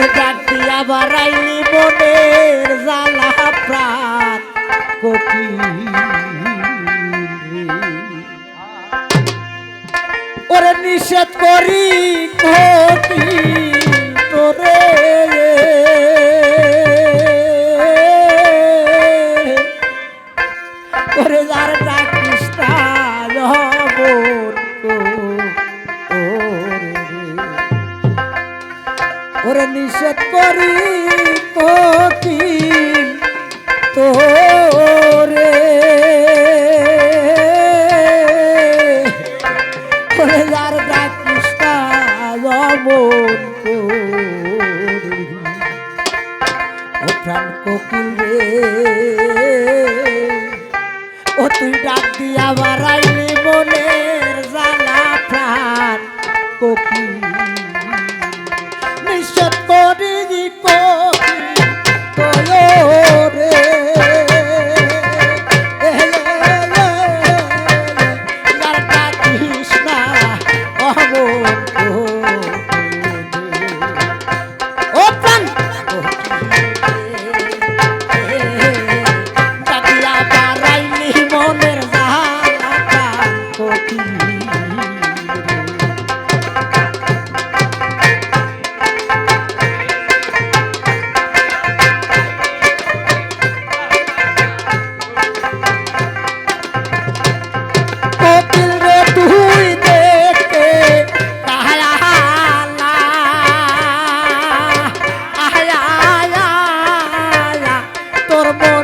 তোর ডাকিয়া বাড়াইলি মনের জ্বালা প্রাণ কোটি ওরে নিষেধ করি কোটি ভেদ করি তো কি তো রে যার ডাকিস্তা ও কোকিল রে, ও তুই ডাক দিয়া por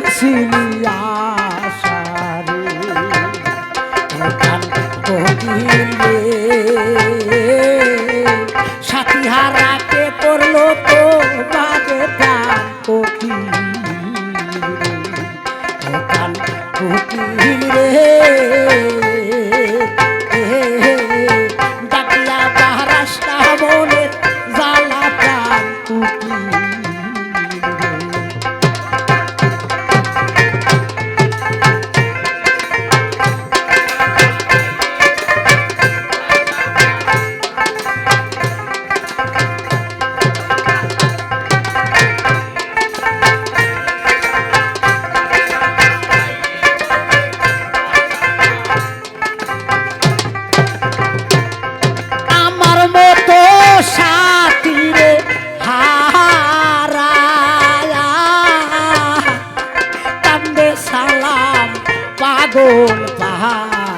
করছিলি আশারে। কহিলে সাথী হারাতে করল তো বাগে প্রাণ রে পাহাড়